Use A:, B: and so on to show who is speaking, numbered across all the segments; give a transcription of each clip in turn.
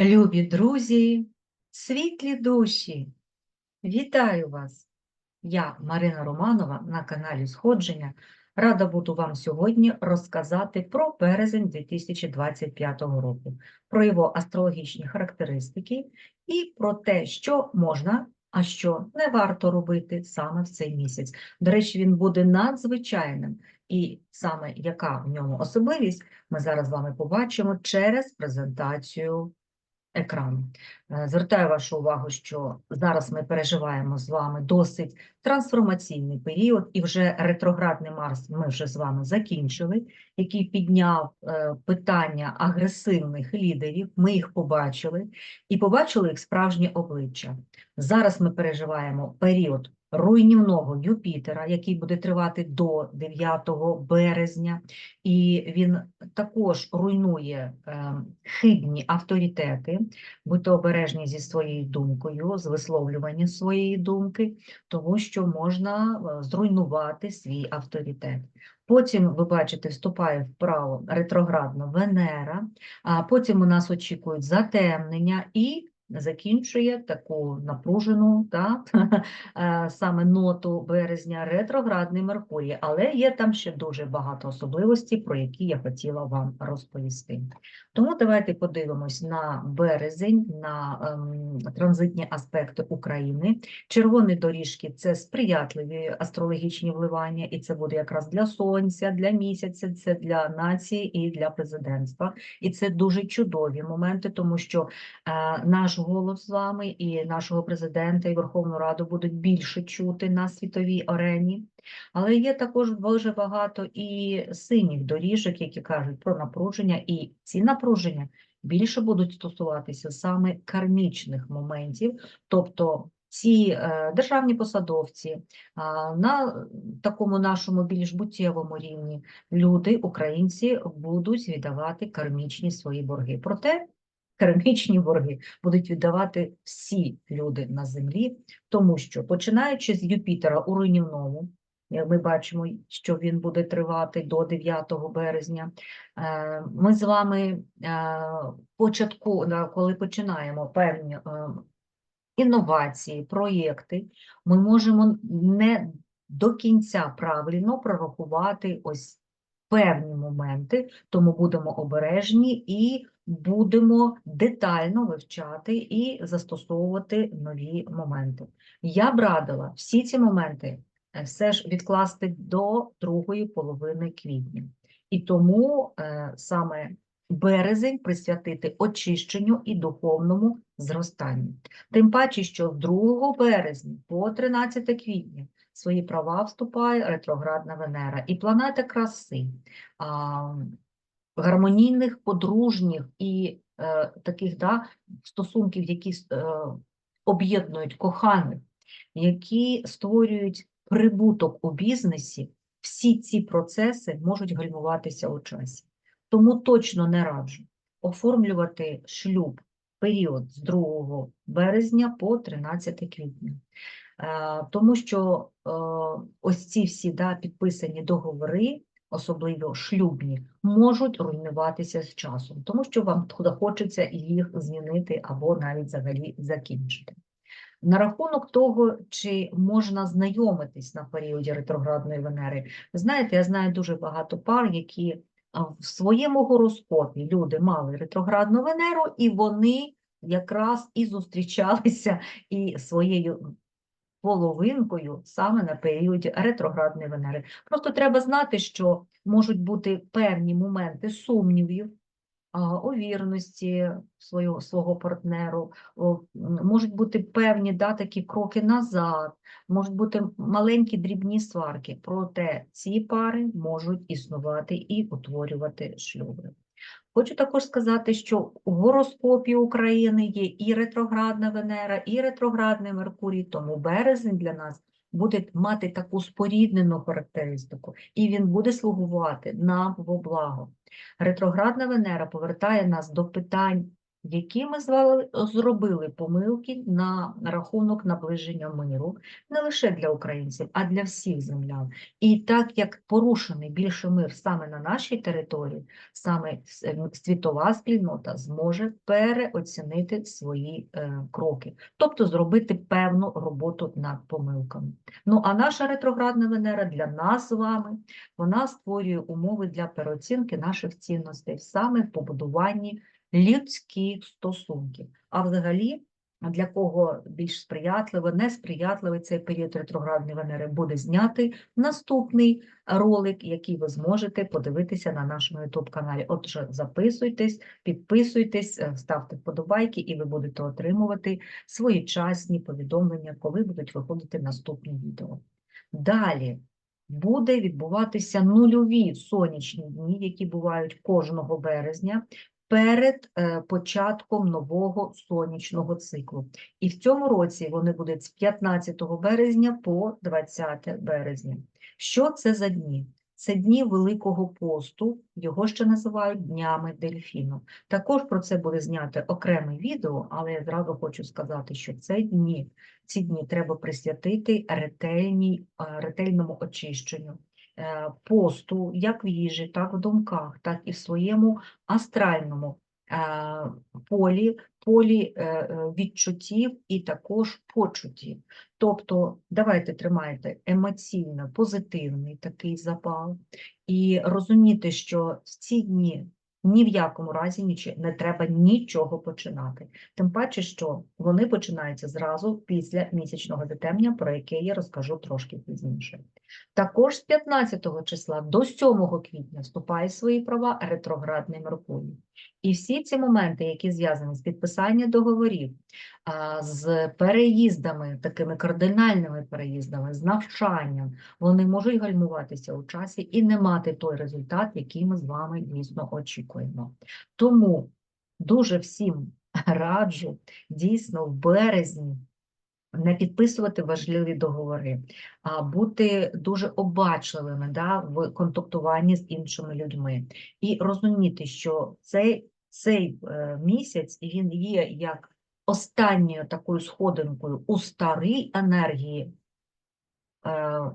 A: Любі друзі, світлі душі, вітаю вас! Я Марина Романова на каналі Сходження. Рада буду вам сьогодні розказати про березень 2025 року, про його астрологічні характеристики і про те, що можна, а що не варто робити саме в цей місяць. До речі, він буде надзвичайним, і саме яка в ньому особливість, ми зараз з вами побачимо через презентацію екрану. Е, Звертаю вашу увагу, що зараз ми переживаємо з вами досить трансформаційний період, і вже ретроградний Марс ми вже з вами закінчили, який підняв е, питання агресивних лідерів. Ми їх побачили і побачили їх справжнє обличчя. Зараз ми переживаємо період руйнівного Юпітера, який буде тривати до 9 березня, і він також руйнує е, хибні авторитети, будьте обережні зі своєю думкою, з висловлюванням своєї думки, тому що можна е, зруйнувати свій авторитет. Потім, ви бачите, вступає вправо ретроградна Венера, а потім у нас очікують затемнення і закінчує таку напружену та, е, саме ноту березня ретроградний Меркурій, але є там ще дуже багато особливостей, про які я хотіла вам розповісти. Тому давайте подивимось на березень, на ем, транзитні аспекти України. Червоні доріжки це сприятливі астрологічні вливання, і це буде якраз для сонця, для місяця, це для нації і для президентства. І це дуже чудові моменти, тому що е, наш голос з вами і нашого президента і Верховну Раду будуть більше чути на світовій арені. Але є також дуже багато і синіх доріжок, які кажуть про напруження, і ці напруження більше будуть стосуватися саме кармічних моментів, тобто ці е, державні посадовці а, на такому нашому більш буттєвому рівні люди, українці, будуть віддавати кармічні свої борги. Проте кармічні борги будуть віддавати всі люди на землі, тому що починаючи з Юпітера у руйнівному, як ми бачимо, що він буде тривати до 9 березня. е, Ми з вами е, початку, коли починаємо певні е, інновації, проєкти, ми можемо не до кінця правильно прорахувати ось певні моменти, тому будемо обережні і будемо детально вивчати і застосовувати нові моменти. Я б радила всі ці моменти е, все ж відкласти до другої половини квітня. І тому е, саме березень присвятити очищенню і духовному зростанню. Тим паче, що з 2 березня по 13 квітня свої права вступає ретроградна Венера і планета краси, а, гармонійних, подружніх і е, таких да, стосунків, які е, об'єднують коханих, які створюють прибуток у бізнесі, всі ці процеси можуть гальмуватися у часі. Тому точно не раджу оформлювати шлюб період з 2 березня по 13 квітня. Е, Тому що е, ось ці всі да, підписані договори, особливо шлюбні, можуть руйнуватися з часом, тому що вам хочеться їх змінити або навіть взагалі закінчити. На рахунок того, чи можна знайомитись на періоді ретроградної Венери, ви знаєте, я знаю дуже багато пар, які в своєму гороскопі люди мали ретроградну Венеру, і вони якраз і зустрічалися і своєю половинкою саме на періоді ретроградної Венери. Просто треба знати, що можуть бути певні моменти сумнівів у вірності свого, свого партнеру, можуть бути певні да, такі кроки назад, можуть бути маленькі дрібні сварки, проте ці пари можуть існувати і утворювати шлюби. Хочу також сказати, що у гороскопі України є і ретроградна Венера, і ретроградний Меркурій, тому березень для нас буде мати таку споріднену характеристику, і він буде слугувати нам во благо. Ретроградна Венера повертає нас до питань які ми з вами зробили помилки на рахунок наближення миру не лише для українців, а для всіх землян. І так як порушений більше мир саме на нашій території, саме світова спільнота зможе переоцінити свої е, кроки, тобто зробити певну роботу над помилками. Ну а наша ретроградна Венера для нас з вами вона створює умови для переоцінки наших цінностей саме в побудуванні людських стосунків. А взагалі, для кого більш сприятливо, несприятливий цей період ретроградної Венери буде знятий наступний ролик, який ви зможете подивитися на нашому YouTube каналі. Отже, записуйтесь, підписуйтесь, е, ставте вподобайки, і ви будете отримувати своєчасні повідомлення, коли будуть виходити наступні відео. Далі буде відбуватися нульові сонячні дні, які бувають кожного березня перед е, початком нового сонячного циклу. І в цьому році вони будуть з 15 березня по 20 березня. Що це за дні? Це дні Великого посту, його ще називають Днями Дельфіну. Також про це буде знято окреме відео, але я зразу хочу сказати, що це дні, ці дні треба присвятити ретельній, е, ретельному очищенню посту, як в їжі, так в думках, так і в своєму астральному е, полі, полі е, е, відчуттів і також почуттів. Тобто, давайте тримайте емоційно позитивний такий запал і розуміти, що в ці дні ні в якому разі ніч- не треба нічого починати. Тим паче, що вони починаються зразу після місячного затемнення, про яке я розкажу трошки пізніше. Також з 15 числа до 7 квітня вступає свої права ретроградний Меркурій. І всі ці моменти, які зв'язані з підписанням договорів, з переїздами, такими кардинальними переїздами, з навчанням, вони можуть гальмуватися у часі і не мати той результат, який ми з вами дійсно очікуємо. Тому дуже всім раджу дійсно в березні не підписувати важливі договори, а бути дуже обачливими да, в контактуванні з іншими людьми і розуміти, що цей, цей е, місяць він є як останньою такою сходинкою у старій енергії е,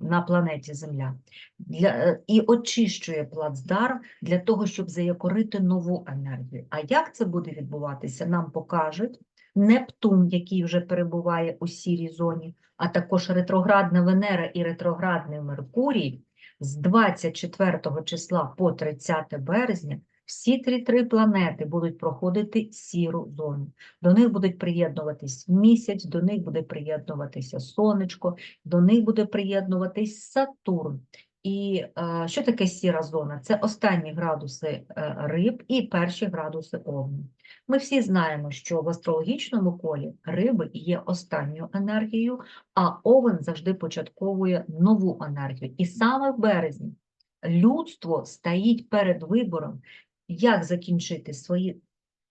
A: на планеті Земля для, е, і очищує плацдарм для того, щоб заякорити нову енергію. А як це буде відбуватися, нам покажуть Нептун, який вже перебуває у сірій зоні, а також ретроградна Венера і ретроградний Меркурій з 24 числа по 30 березня всі три три планети будуть проходити сіру зону. До них будуть приєднуватись місяць, до них буде приєднуватися сонечко, до них буде приєднуватись Сатурн. І е, що таке сіра зона? Це останні градуси е, риб і перші градуси овну. Ми всі знаємо, що в астрологічному колі риби є останньою енергією, а овен завжди початковує нову енергію. І саме в березні людство стоїть перед вибором, як закінчити свої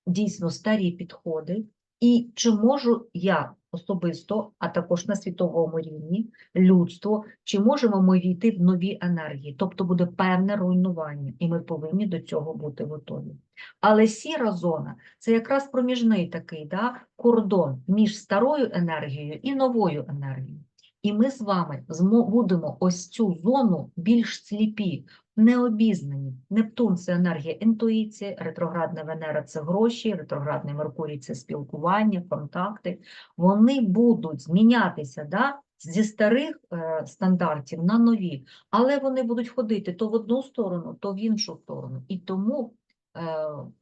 A: дійсно старі підходи, і чи можу я особисто, а також на світовому рівні, людство, чи можемо ми війти в нові енергії, тобто буде певне руйнування, і ми повинні до цього бути готові. Але сіра зона це якраз проміжний такий да, кордон між старою енергією і новою енергією. І ми з вами будемо ось цю зону більш сліпі, необізнані. Нептун це енергія інтуїції, ретроградна Венера це гроші, ретроградний Меркурій це спілкування, контакти. Вони будуть змінятися да, зі старих е, стандартів на нові, але вони будуть ходити то в одну сторону, то в іншу сторону. І тому е,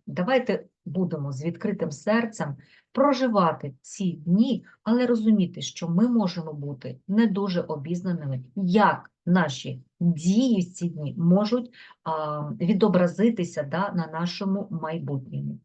A: давайте будемо з відкритим серцем проживати ці дні, але розуміти, що ми можемо бути не дуже обізнаними, як наші дії в ці дні можуть відобразитися да, на нашому майбутньому.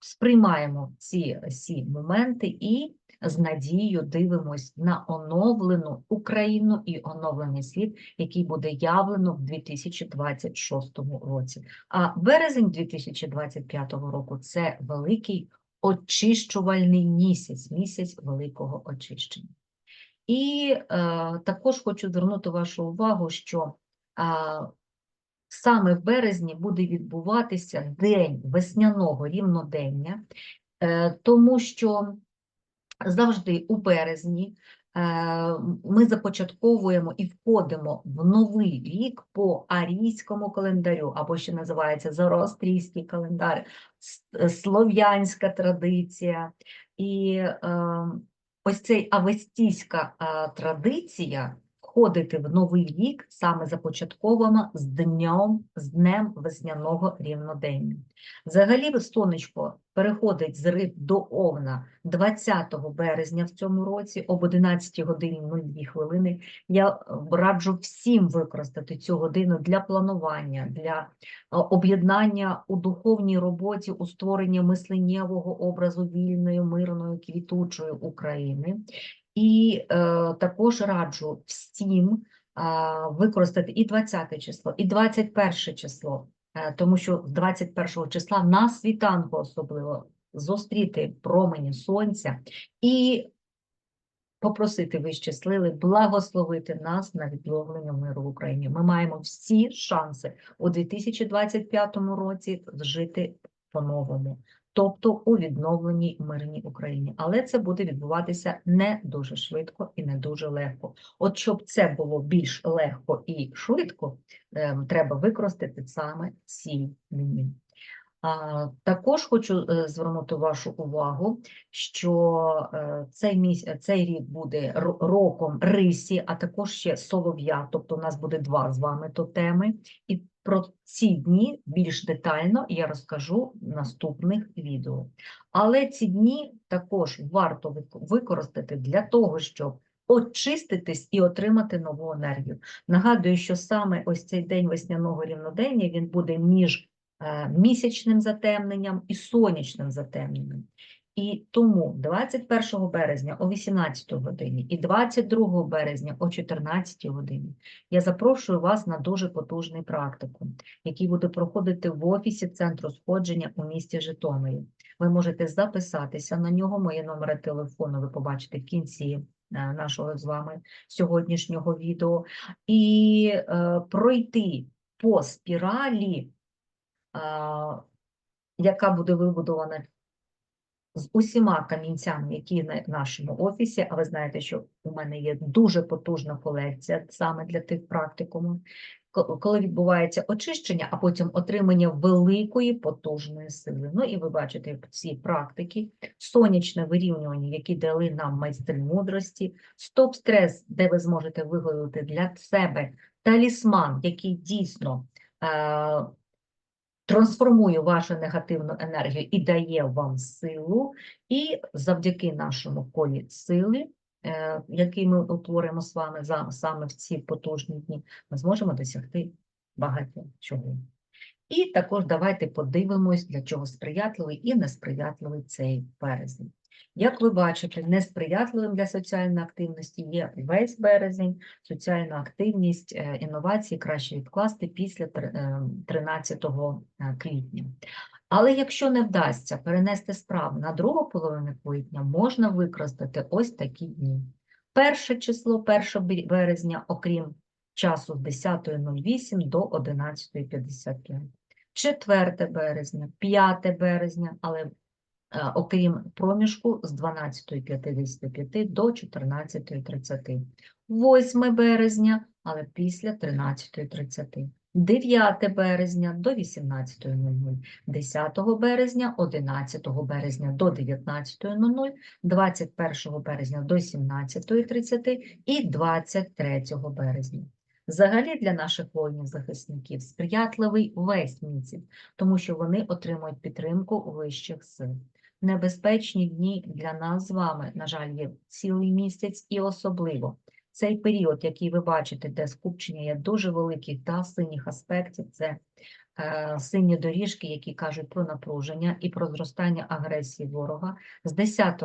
A: Сприймаємо ці ці моменти і з надією дивимось на оновлену Україну і оновлений світ, який буде явлено в 2026 році. А березень 2025 року це великий очищувальний місяць, місяць великого очищення. І е, також хочу звернути вашу увагу, що е, саме в березні буде відбуватися день весняного рівнодення, Е, тому що завжди у березні е, ми започатковуємо і входимо в новий рік по арійському календарю, або ще називається Зороастрійський календар, е, слов'янська традиція. І е, ось цей авестійська традиція входити в новий рік саме започаткована з днем, з днем весняного рівнодення. Взагалі, сонечко переходить з риб до овна 20 березня в цьому році об 11 годині 02 хвилини. Я раджу всім використати цю годину для планування, для е, об'єднання у духовній роботі, у створенні мисленнєвого образу вільної, мирної, квітучої України. І е, також раджу всім а, використати і 20 число, і 21 число, е, тому що з 21 числа на світанку особливо зустріти промені сонця і попросити вище сили благословити нас на відновлення миру в Україні. Ми маємо всі шанси у 2025 році жити по-новому, тобто у відновленій мирній Україні. Але це буде відбуватися не дуже швидко і не дуже легко. От щоб це було більш легко і швидко, ем, треба використати саме ці дні. Також хочу е, звернути вашу увагу, що е, цей міс... цей рік буде роком рисі, а також ще солов'я, тобто у нас буде два з вами тотеми. І про ці дні більш детально я розкажу в наступних відео. Але ці дні також варто використати для того, щоб очиститись і отримати нову енергію. Нагадую, що саме ось цей день весняного рівнодення він буде між е, місячним затемненням і сонячним затемненням. І тому 21 березня о 18 годині і 22 березня о 14 годині я запрошую вас на дуже потужний практикум, який буде проходити в офісі Центру сходження у місті Житомирі. Ви можете записатися на нього. Мої номери телефону ви побачите в кінці е, нашого з вами сьогоднішнього відео, і е, пройти по спіралі а, яка буде вибудована з усіма камінцями, які на нашому офісі. А ви знаєте, що у мене є дуже потужна колекція саме для тих практикумів. Коли відбувається очищення, а потім отримання великої потужної сили. Ну і ви бачите ці практики, сонячне вирівнювання, які дали нам майстри мудрості, стоп-стрес, де ви зможете виготовити для себе талісман, який дійсно е, трансформує вашу негативну енергію і дає вам силу, і завдяки нашому колі сили, е, який ми утворимо з вами за, саме в ці потужні дні, ми зможемо досягти багато чого. І також давайте подивимось, для чого сприятливий і несприятливий цей березень. Як ви бачите, несприятливим для соціальної активності є весь березень, соціальна активність, е, інновації краще відкласти після е, 13 квітня. Але якщо не вдасться перенести справу на другу половину квітня, можна використати ось такі дні. Перше число 1 березня, окрім часу з 10.08 до 11.55. 4 березня, 5 березня, але е, окрім проміжку з 12.55 до 14.30. 8 березня, але після 13.30. 9 березня до 18.00, 10 березня, 11 березня до 19.00, 21 березня до 17.30 і 23 березня. Взагалі для наших воїнів-захисників сприятливий весь місяць, тому що вони отримують підтримку вищих сил. Небезпечні дні для нас з вами, на жаль, є цілий місяць і особливо. Цей період, який ви бачите, де скупчення є дуже великих та синіх аспектів, це е, сині доріжки, які кажуть про напруження і про зростання агресії ворога. З 10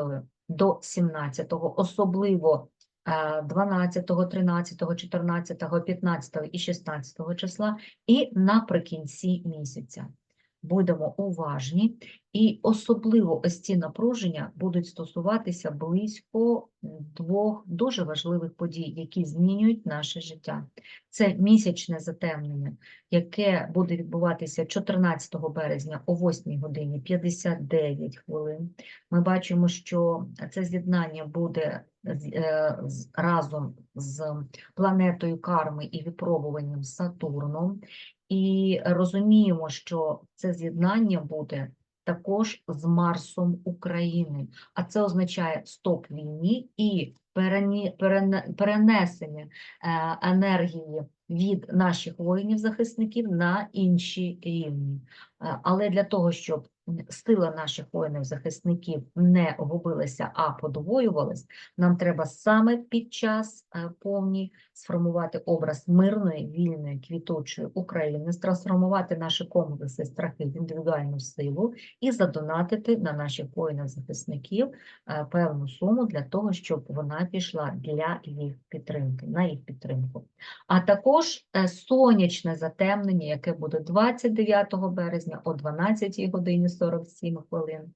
A: до 17, особливо е, 12, 13, 14, 15 і 16 числа, і наприкінці місяця. Будемо уважні, і особливо ось ці напруження будуть стосуватися близько двох дуже важливих подій, які змінюють наше життя. Це місячне затемнення, яке буде відбуватися 14 березня о 8 годині 59 хвилин. Ми бачимо, що це з'єднання буде е, разом з планетою карми і випробуванням Сатурном. І розуміємо, що це з'єднання буде також з Марсом України, а це означає стоп війні і перенесення е, енергії від наших воїнів-захисників на інші рівні. Е, Але для того, щоб сила наших воїнів-захисників не губилася, а подвоювалась, нам треба саме під час е, повній сформувати образ мирної, вільної, квітучої України, трансформувати наші комплекси страхи в індивідуальну силу і задонатити на наших воїнів-захисників е, певну суму для того, щоб вона пішла для їх підтримки, на їх підтримку. А також е, сонячне затемнення, яке буде 29 березня о 12 годині 47 хвилин.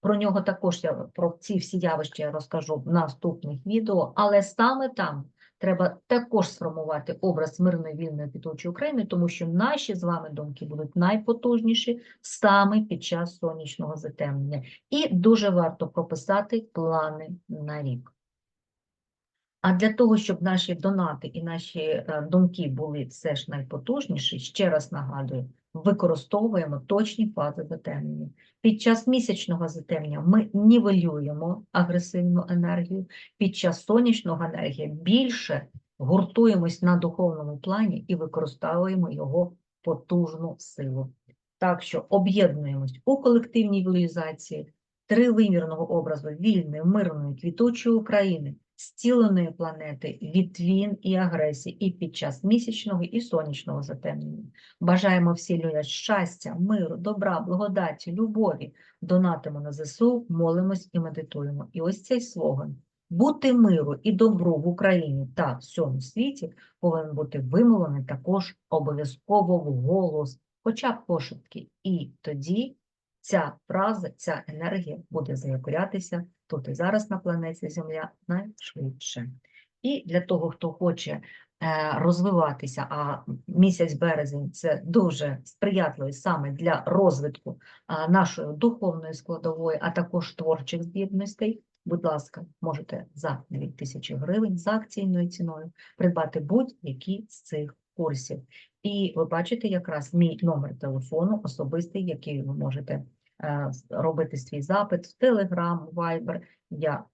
A: Про нього також я про ці всі явища я розкажу в наступних відео, але саме там треба також сформувати образ мирної вільної квітучої України, тому що наші з вами думки будуть найпотужніші саме під час сонячного затемнення. І дуже варто прописати плани на рік. А для того, щоб наші донати і наші е, думки були все ж найпотужніші, ще раз нагадую, використовуємо точні фази затемнення. Під час місячного затемнення ми нівелюємо агресивну енергію, під час сонячного енергії більше гуртуємось на духовному плані і використовуємо його потужну силу. Так що об'єднуємось у колективній вілюзації тривимірного образу вільної, мирної, квітучої України, зціленої планети від війн і агресії і під час місячного і сонячного затемнення. Бажаємо всі людям щастя, миру, добра, благодаті, любові. Донатимо на ЗСУ, молимось і медитуємо. І ось цей слоган бути миру і добру в Україні та всьому світі повинен бути вимовлений також обов'язково в голос, хоча б пошепки. І тоді ця фраза, ця енергія буде заякорятися тут і зараз на планеті Земля найшвидше. І для того, хто хоче е, розвиватися, а місяць березень це дуже сприятливий саме для розвитку нашої духовної складової, а також творчих здібностей. Будь ласка, можете за 2000 гривень за акційною ціною придбати будь-які з цих курсів. І ви бачите якраз мій номер телефону особистий, який ви можете робити свій запит в Telegram, Viber. Я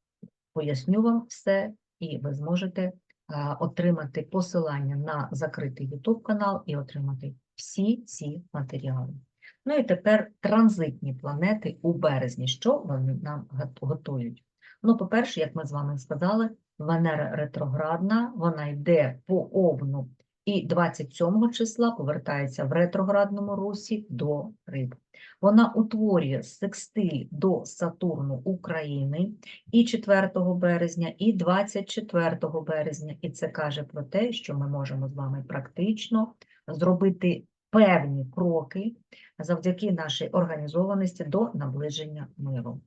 A: поясню вам все, і ви зможете е, отримати посилання на закритий YouTube канал і отримати всі ці матеріали. Ну і тепер транзитні планети у березні. Що вони нам готують? Ну, по-перше, як ми з вами сказали, Венера ретроградна, вона йде по овну і 27 числа повертається в ретроградному русі до риб. Вона утворює секстиль до Сатурну України і 4 березня, і 24 березня. І це каже про те, що ми можемо з вами практично зробити певні кроки завдяки нашій організованості до наближення миру.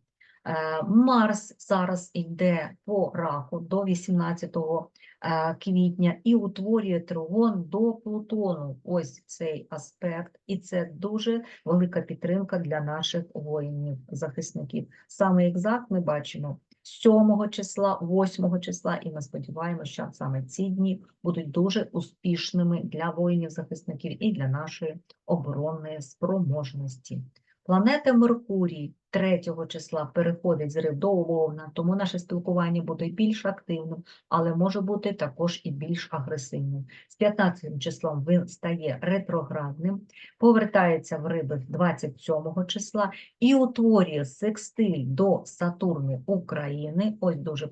A: Е, Марс зараз йде по раку до 18 е, квітня і утворює тригон до Плутону. Ось цей аспект, і це дуже велика підтримка для наших воїнів-захисників. Саме екзакт ми бачимо 7 числа, 8 числа, і ми сподіваємося, що саме ці дні будуть дуже успішними для воїнів-захисників і для нашої оборонної спроможності. Планета Меркурій 3 числа переходить з риб до Овна, тому наше спілкування буде більш активним, але може бути також і більш агресивним. З 15 числом він стає ретроградним, повертається в риби 27 числа і утворює секстиль до Сатурни України. Ось дуже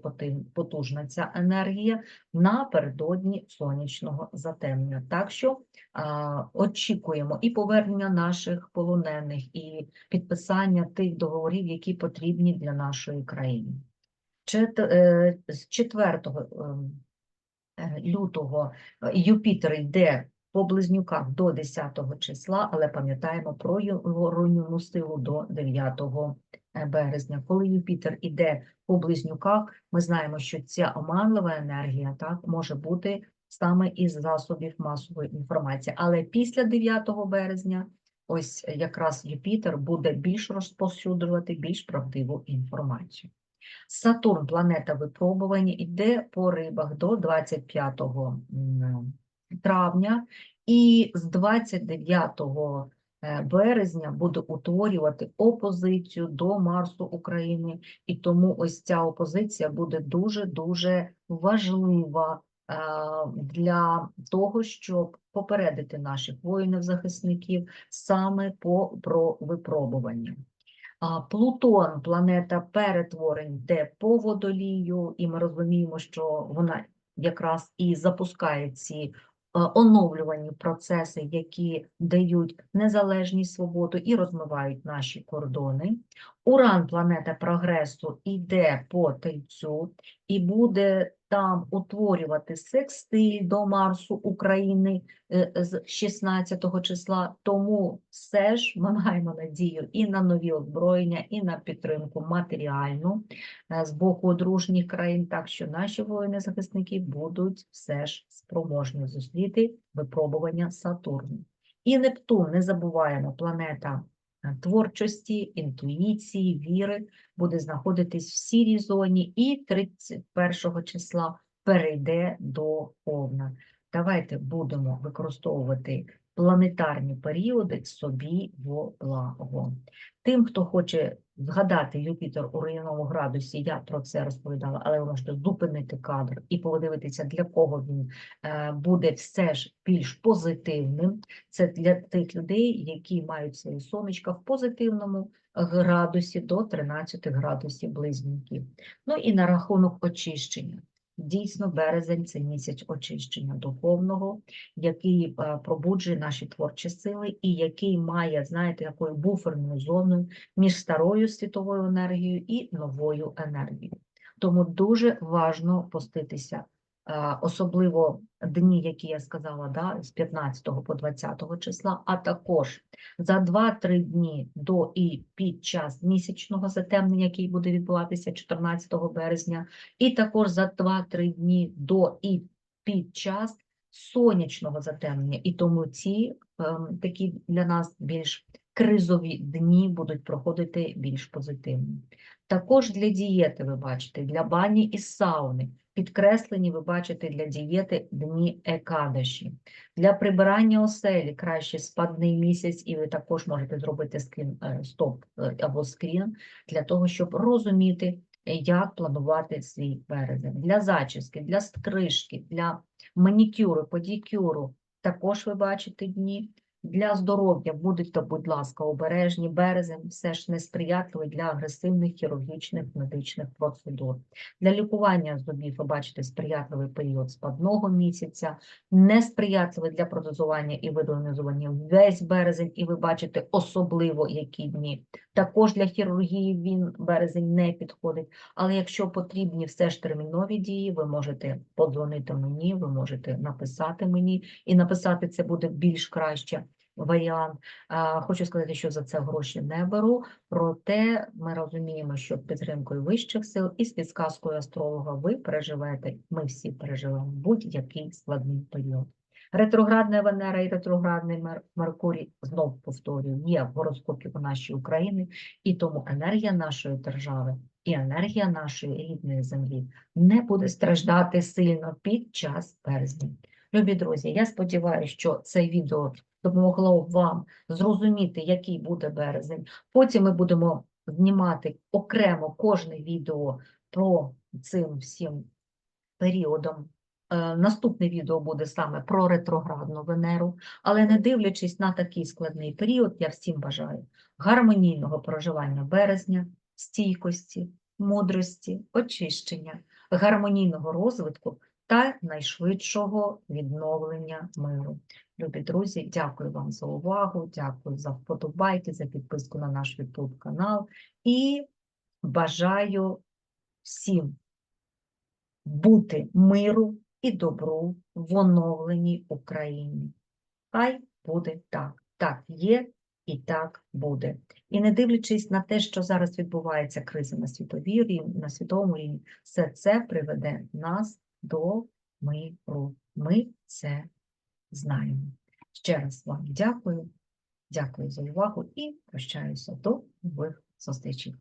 A: потужна ця енергія напередодні сонячного затемнення. Так що а, очікуємо і повернення наших полонених, і підписання тих договорів, які потрібні для нашої країни. Е, З 4 ем, е, лютого е, Юпітер йде по близнюках до 10 числа, але пам'ятаємо про його руйнівну силу до 9 березня. Коли Юпітер іде по близнюках, ми знаємо, що ця оманлива енергія так, може бути саме із засобів масової інформації. Але після 9 березня ось якраз Юпітер буде більш розповсюджувати більш правдиву інформацію. Сатурн, планета випробування, йде по рибах до 25 травня, і з 29 е, березня буде утворювати опозицію до Марсу України, і тому ось ця опозиція буде дуже-дуже важлива е, для того, щоб попередити наших воїнів-захисників саме по про випробування. Плутон, планета перетворень, йде по водолію, і ми розуміємо, що вона якраз і запускає ці е, оновлювані процеси, які дають незалежність свободу і розмивають наші кордони. Уран, планета прогресу, йде по тельцю і буде там утворювати секстиль до Марсу України е, з 16 числа. Тому все ж ми маємо надію і на нові озброєння, і на підтримку матеріальну е, з боку дружніх країн, так що наші воїни-захисники будуть все ж спроможні зустріти випробування Сатурну. І Нептун, не забуваємо, планета творчості, інтуїції, віри, буде знаходитись в сірій зоні і 31 числа перейде до Овна. Давайте будемо використовувати планетарні періоди собі во благо. Тим, хто хоче згадати Юпітер у районному градусі, я про це розповідала, але ви можете зупинити кадр і подивитися, для кого він е, буде все ж більш позитивним. Це для тих людей, які мають свої сонечка в позитивному градусі до 13 градусів близнюків. Ну і на рахунок очищення. Дійсно, березень це місяць очищення духовного, який е, пробуджує наші творчі сили, і який має, знаєте, якою буферною зоною між старою світовою енергією і новою енергією. Тому дуже важливо поститися особливо дні, які я сказала, да, з 15 по 20 числа, а також за 2-3 дні до і під час місячного затемнення, який буде відбуватися 14 березня, і також за 2-3 дні до і під час сонячного затемнення. І тому ці ем, такі для нас більш кризові дні будуть проходити більш позитивно. Також для дієти, ви бачите, для бані і сауни. Підкреслені, ви бачите, для дієти дні екадаші. Для прибирання оселі краще спадний місяць, і ви також можете зробити скрін, е, стоп е, або скрін для того, щоб розуміти, як планувати свій березень. Для зачіски, для стрижки, для манікюру, подікюру також ви бачите дні. Для здоров'я будьте, будь ласка, обережні, березень все ж несприятливий для агресивних хірургічних медичних процедур. Для лікування зубів, ви бачите, сприятливий період спадного місяця, несприятливий для протезування і видонизування весь березень, і ви бачите особливо які дні. Також для хірургії він березень не підходить. Але якщо потрібні все ж термінові дії, ви можете подзвонити мені, ви можете написати мені, і написати це буде більш краще варіант. Хочу сказати, що за це гроші не беру, проте ми розуміємо, що підтримкою вищих сил і з підсказкою астролога ви переживете, ми всі переживемо будь-який складний період. Ретроградна Венера і ретроградний Меркурій, знов повторюю, є в гороскопі у нашій Україні, і тому енергія нашої держави і енергія нашої рідної землі не буде страждати сильно під час березня. Любі друзі, я сподіваюся, що це відео допомогло вам зрозуміти, який буде березень. Потім ми будемо знімати окремо кожне відео про цим всім періодом. Е, наступне відео буде саме про ретроградну Венеру, але не дивлячись на такий складний період, я всім бажаю гармонійного проживання березня, стійкості, мудрості, очищення, гармонійного розвитку та найшвидшого відновлення миру. Любі друзі, дякую вам за увагу, дякую за вподобайки, за підписку на наш YouTube канал і бажаю всім бути миру і добру в оновленій Україні. Хай буде так. Так є і так буде. І не дивлячись на те, що зараз відбувається криза на світовій на світовому рівні, все це приведе нас до миру. Ми це знаємо. Ще раз вам дякую. Дякую за увагу і прощаюся до нових зустрічей.